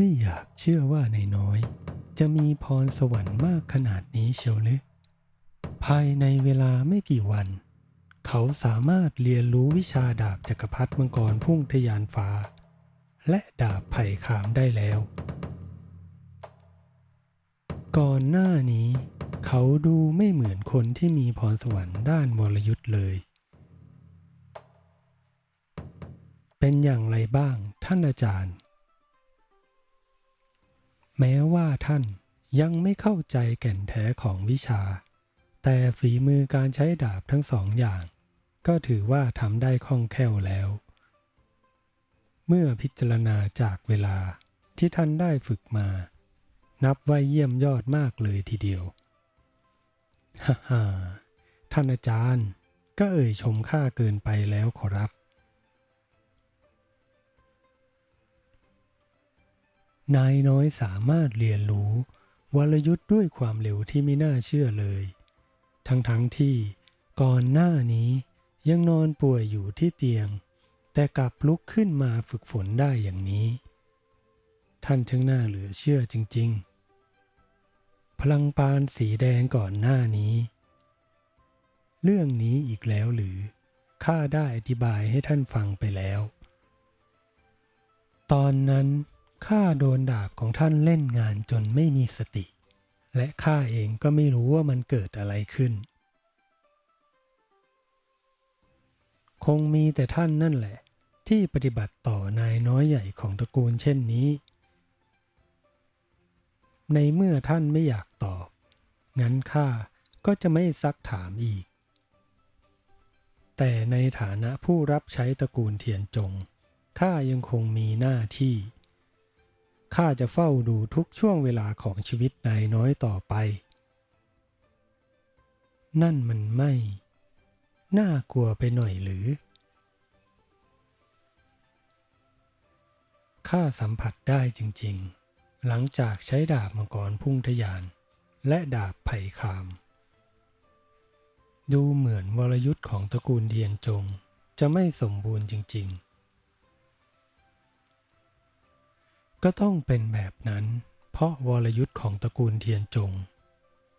ไม่อยากเชื่อว่านายน้อย จะมีพรสวรรค์มากขนาดนี้เชียวหรือภายในเวลาไม่กี่วัน เขาสามารถเรียนรู้วิชาดาบจักรพรรดิมังกรพุ่งทะยานฟ้า และดาบไผ่ขามได้แล้ว ก่อนหน้านี้ เขาดูไม่เหมือนคนที่มีพรสวรรค์ด้านวรยุทธ์เลย เป็นอย่างไรบ้างท่านอาจารย์ แม้ว่าท่านยังไม่เข้าใจแก่นแท้ของวิชา แต่ฝีมือการใช้ดาบทั้งสองอย่าง ก็ถือว่าทำได้คล่องแคล่วแล้ว เมื่อพิจารณาจากเวลาที่ท่านได้ฝึกมา นับว่าเยี่ยมยอดมากเลยทีเดียวฮ่าฮ่าท่านอาจารย์ก็เอ่ยชมข้าเกินไปแล้วขอรับ นายน้อยสามารถเรียนรู้ วรยุทธ์ด้วยความเร็วที่ไม่น่าเชื่อเลย ทั้งๆทที่ก่อนหน้านี้ยังนอนป่วยอยู่ที่เตียง แต่กลับลุกขึ้นมาฝึกฝนได้อย่างนี้ ท่านช่างน่าเหลือเชื่อจริง ๆ พลังปานสีแดงก่อนหน้านี้ เรื่องนี้อีกแล้วหรือ ข้าได้อธิบายให้ท่านฟังไปแล้ว ตอนนั้น ข้าโดนดาบของท่านเล่นงานจนไม่มีสติ และข้าเองก็ไม่รู้ว่ามันเกิดอะไรขึ้น คงมีแต่ท่านนั่นแหละ ที่ปฏิบัติต่อนายน้อยใหญ่ของตระกูลเช่นนี้ ในเมื่อท่านไม่อยากตอบ งั้นข้าก็จะไม่ซักถามอีก แต่ในฐานะผู้รับใช้ตระกูลเทียนจงข้ายังคงมีหน้าที่ ข้าจะเฝ้าดูทุกช่วงเวลาของชีวิตนายน้อยต่อไป นั่นมันไม่ น่ากลัวไปหน่อยหรือ ข้าสัมผัสได้จริงๆ หลังจากใช้ดาบมังกรพุ่งทะยาน และดาบไผ่ขาม ดูเหมือนวรยุทธ์ของตระกูลเทียนจงจะไม่สมบูรณ์จริง ๆ ก็ต้องเป็นแบบนั้น เพราะวรยุทธ์ของตระกูลเทียนจง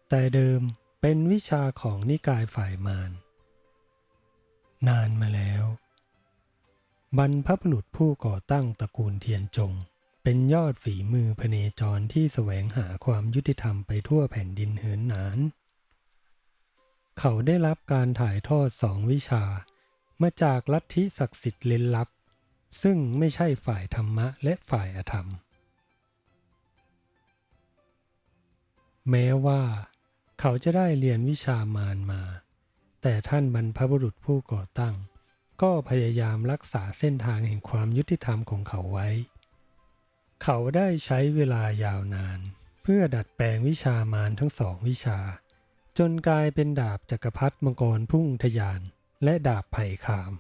แต่เดิมเป็นวิชาของนิกายฝ่ายมาร นานมาแล้ว บรรพบุรุษผู้ก่อตั้งตระกูลเทียนจง เป็นยอดฝีมือพเนจรที่แสวงหาความยุติธรรมไปทั่วแผ่นดินเหินหนาน เขาได้รับการถ่ายทอดสองวิชา มาจากลัทธิศักดิ์สิทธิ์เล้นลับ ซึ่งไม่ใช่ฝ่ายธรรมะและฝ่ายอธรรม แม้ว่าเขาจะได้เรียนวิชามารมา แต่ท่านบรรพบุรุษผู้ก่อตั้ง ก็พยายามรักษาเส้นทางแห่งความยุติธรรมของเขาไว้ เขาได้ใช้เวลายาวนาน เพื่อดัดแปลงวิชามารทั้งสองวิชา จนกลายเป็นดาบจักรพรรดิมังกรพุ่งทะยาน และดาบไผ่ขาม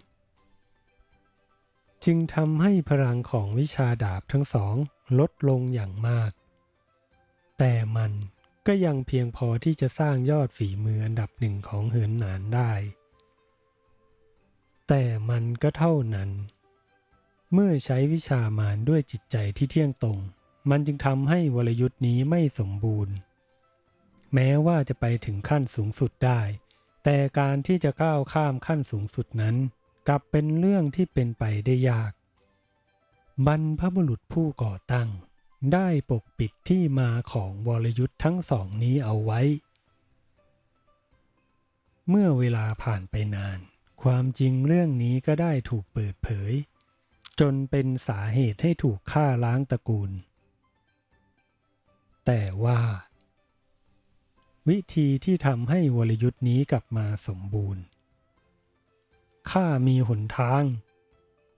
จึงทำให้พลังของวิชาดาบทั้งสองลดลงอย่างมาก แต่มันก็ยังเพียงพอที่จะสร้างยอดฝีมืออันดับหนึ่งของเหินหนานได้ แต่มันก็เท่านั้น เมื่อใช้วิชามารด้วยจิตใจที่เที่ยงตรง มันจึงทำให้วรยุทธ์นี้ไม่สมบูรณ์ แม้ว่าจะไปถึงขั้นสูงสุดได้ แต่การที่จะก้าวข้ามขั้นสูงสุดนั้น กลับเป็นเรื่องที่เป็นไปได้ยาก บรรพบุรุษผู้ก่อตั้ง ได้ปกปิดที่มาของวรยุทธ์ทั้งสองนี้เอาไว้ เมื่อเวลาผ่านไปนาน ความจริงเรื่องนี้ก็ได้ถูกเปิดเผย จนเป็นสาเหตุให้ถูกฆ่าล้างตระกูล แต่ว่า วิธีที่ทำให้วรยุทธ์นี้กลับมาสมบูรณ์ ข้ามีหนทาง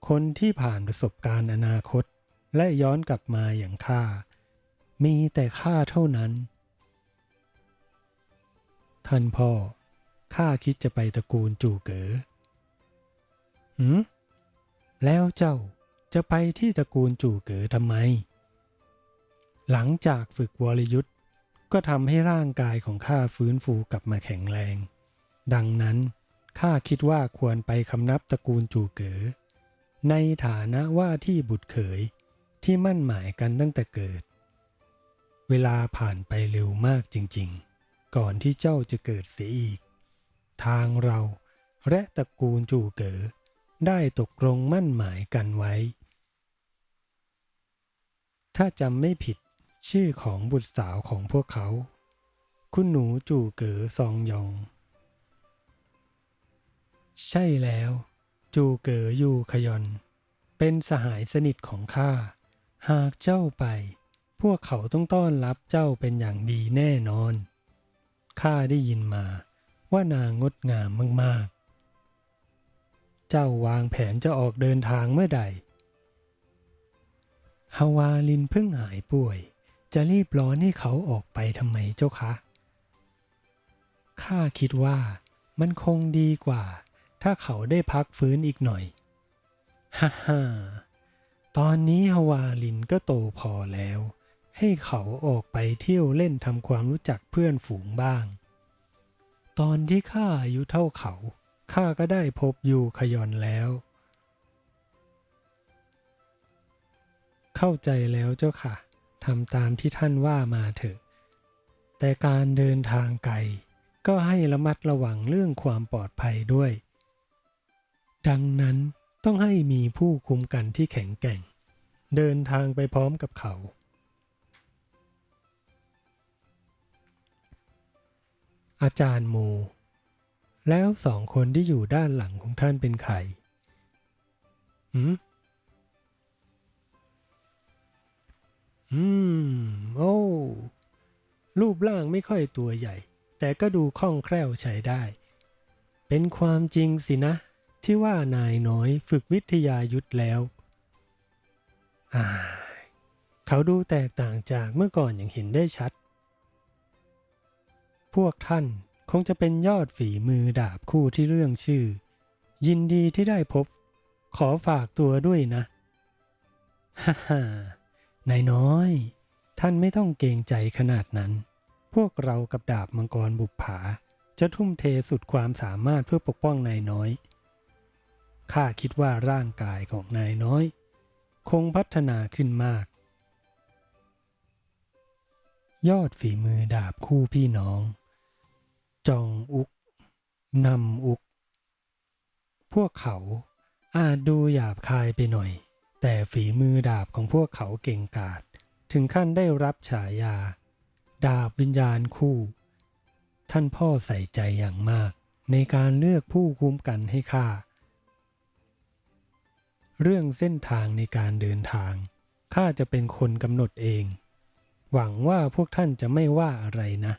คนที่ผ่านประสบการณ์อนาคตและย้อนกลับมาอย่างข้า มีแต่ข้าเท่านั้น ท่านพ่อ ข้าคิดจะไปตระกูลจู่เก๋อหืมแล้วเจ้าจะไปที่ตระกูลจู่เก๋อทำไม หลังจากฝึกวรยุทธ์ก็ทำให้ร่างกายของข้าฟื้นฟูกลับมาแข็งแรง ดังนั้น ข้าคิดว่าควรไปคำนับตระกูลจูเก๋อในฐานะว่าที่บุตรเขยที่มั่นหมายกันตั้งแต่เกิด เวลาผ่านไปเร็วมากจริงๆ ก่อนที่เจ้าจะเกิดเสียอีก ทางเราและตระกูลจูเก๋อได้ตกลงมั่นหมายกันไว้ ถ้าจำไม่ผิดชื่อของบุตรสาวของพวกเขา คุณหนูจูเก๋อซองยอง ใช่แล้ว จูเก๋อยูขยอน เป็นสหายสนิทของข้า หากเจ้าไป พวกเขาต้องต้อนรับเจ้าเป็นอย่างดีแน่นอน ข้าได้ยินมาว่านางงดงามมากๆ เจ้าวางแผนจะออกเดินทางเมื่อใดฮาวาลินเพิ่งหายป่วย จะรีบร้อนให้เขาออกไปทำไมเจ้าคะ ข้าคิดว่ามันคงดีกว่า ถ้าเขาได้พักฟื้นอีกหน่อย ฮ่าฮ่าตอนนี้ฮาวาลินก็โตพอแล้ว ให้เขาออกไปเที่ยวเล่นทำความรู้จักเพื่อนฝูงบ้าง ตอนที่ข้าอายุเท่าเขาข้าก็ได้พบอยู่ขยอนแล้ว เข้าใจแล้วเจ้าค่ะทำตามที่ท่านว่ามาเถอะ แต่การเดินทางไกลก็ให้ระมัดระวังเรื่องความปลอดภัยด้วย ดังนั้นต้องให้มีผู้คุมกันที่แข็งแกร่ง เดินทางไปพร้อมกับเขา อาจารย์โม แล้วสองคนที่อยู่ด้านหลังของท่านเป็นใครหืมอืม โอ้ รูปร่างไม่ค่อยตัวใหญ่ แต่ก็ดูคล่องแคล่วใช้ได้ เป็นความจริงสินะ ที่ว่านายน้อยฝึกวิทยายุทธแล้ว เขาดูแตกต่างจากเมื่อก่อนอย่างเห็นได้ชัด พวกท่านคงจะเป็นยอดฝีมือดาบคู่ที่เรื่องชื่อ ยินดีที่ได้พบ ขอฝากตัวด้วยนะฮ่าฮ่านายน้อย ท่านไม่ต้องเกรงใจขนาดนั้น พวกเรากับดาบมังกรบุปผา จะทุ่มเทสุดความสามารถเพื่อปกป้องนายน้อย ข้าคิดว่าร่างกายของนายน้อย คงพัฒนาขึ้นมาก ยอดฝีมือดาบคู่พี่น้อง จองอุกนำอุก พวกเขาอาจดูหยาบคายไปหน่อย แต่ฝีมือดาบของพวกเขาเก่งกาจถึงขั้นได้รับฉายา ดาบวิญญาณคู่ ท่านพ่อใส่ใจอย่างมาก ในการเลือกผู้คุ้มกันให้ข้า เรื่องเส้นทางในการเดินทาง ข้าจะเป็นคนกำหนดเอง หวังว่าพวกท่านจะไม่ว่าอะไรนะ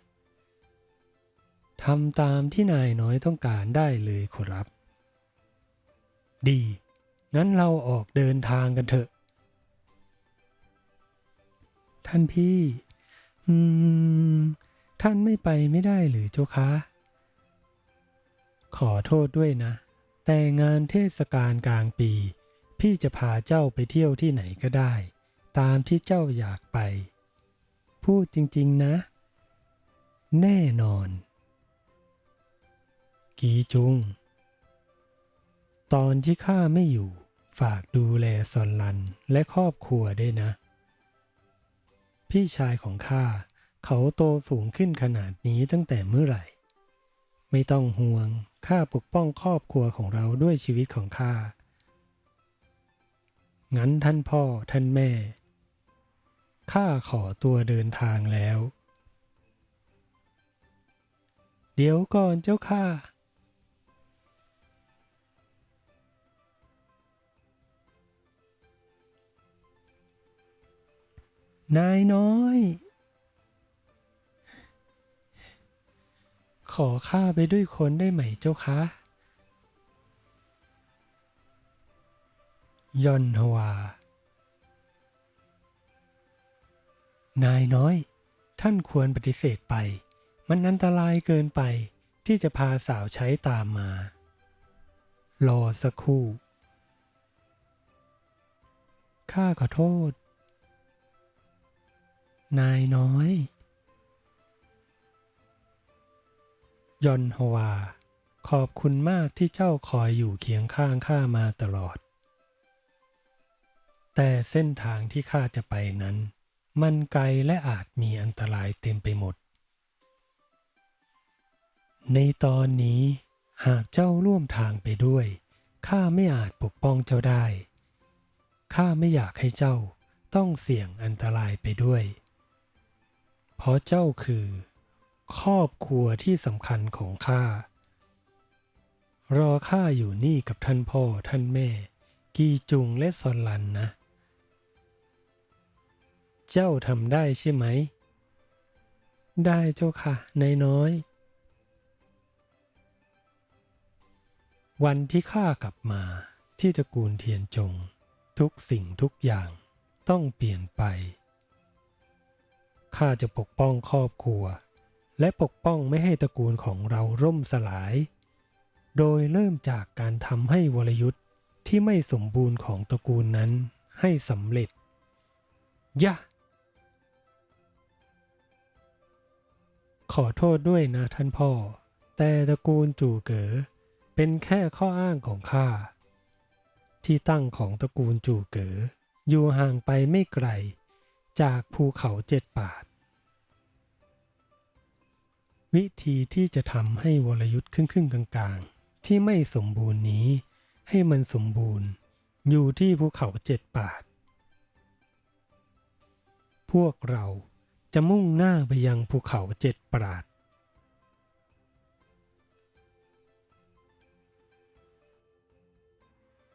ทำตามที่นายน้อยต้องการได้เลยขอรับ ดี งั้นเราออกเดินทางกันเถอะ ท่านพี่ อืม ท่านไม่ไปไม่ได้หรือเจ้าคะ ขอโทษด้วยนะ แต่งานเทศกาลกลางปี พี่จะพาเจ้าไปเที่ยวที่ไหนก็ได้ ตามที่เจ้าอยากไป พูดจริงๆนะ แน่นอน กีจุง ตอนที่ข้าไม่อยู่ ฝากดูแลซอนลันและครอบครัวด้วยนะ พี่ชายของข้าเขาโตสูงขึ้นขนาดนี้ตั้งแต่เมื่อไหร่ ไม่ต้องห่วงข้าปกป้องครอบครัวของเราด้วยชีวิตของข้า งั้นท่านพ่อท่านแม่ ข้าขอตัวเดินทางแล้ว เดี๋ยวก่อนเจ้าข้านายน้อย ขอข้าไปด้วยคนได้ไหมเจ้าคะ ยอนฮวานายน้อย ท่านควรปฏิเสธไป มันอันตรายเกินไปที่จะพาสาวใช้ตามมา รอสักครู่ ข้าขอโทษ นายน้อย ยอนฮวา ขอบคุณมากที่เจ้าคอยอยู่เคียงข้างข้ามาตลอด แต่เส้นทางที่ข้าจะไปนั้น มันไกลและอาจมีอันตรายเต็มไปหมด ในตอนนี้หากเจ้าร่วมทางไปด้วยข้าไม่อาจปกป้องเจ้าได้ ข้าไม่อยากให้เจ้าต้องเสี่ยงอันตรายไปด้วย เพราะเจ้าคือ ครอบครัวที่สำคัญของข้า รอข้าอยู่นี่กับท่านพ่อท่านแม่ กีจุงและซอนลันนะ เจ้าทำได้ใช่ไหม ได้เจ้าค่ะนายน้อย วันที่ข้ากลับมาที่ตระกูลเทียนจง ทุกสิ่งทุกอย่างต้องเปลี่ยนไป ข้าจะปกป้องครอบครัว และปกป้องไม่ให้ตระกูลของเราร่มสลาย โดยเริ่มจากการทำให้วรยุทธ์ที่ไม่สมบูรณ์ของตระกูลนั้นให้สำเร็จ ยะ ขอโทษด้วยนะท่านพ่อ แต่ตระกูลจู่เก๋อเป็นแค่ข้ออ้างของข้า ที่ตั้งของตระกูลจู่เก๋ออยู่ห่างไปไม่ไกล จากภูเขาเจ็ดป่าดวิธีที่จะทำให้วรยุทธ์ครึ่งๆกลางๆ ที่ไม่สมบูรณ์นี้ ให้มันสมบูรณ์ อยู่ที่ภูเขาเจ็ดป่าดพวกเรา จะมุ่งหน้าไปยังภูเขาเจ็ดปราด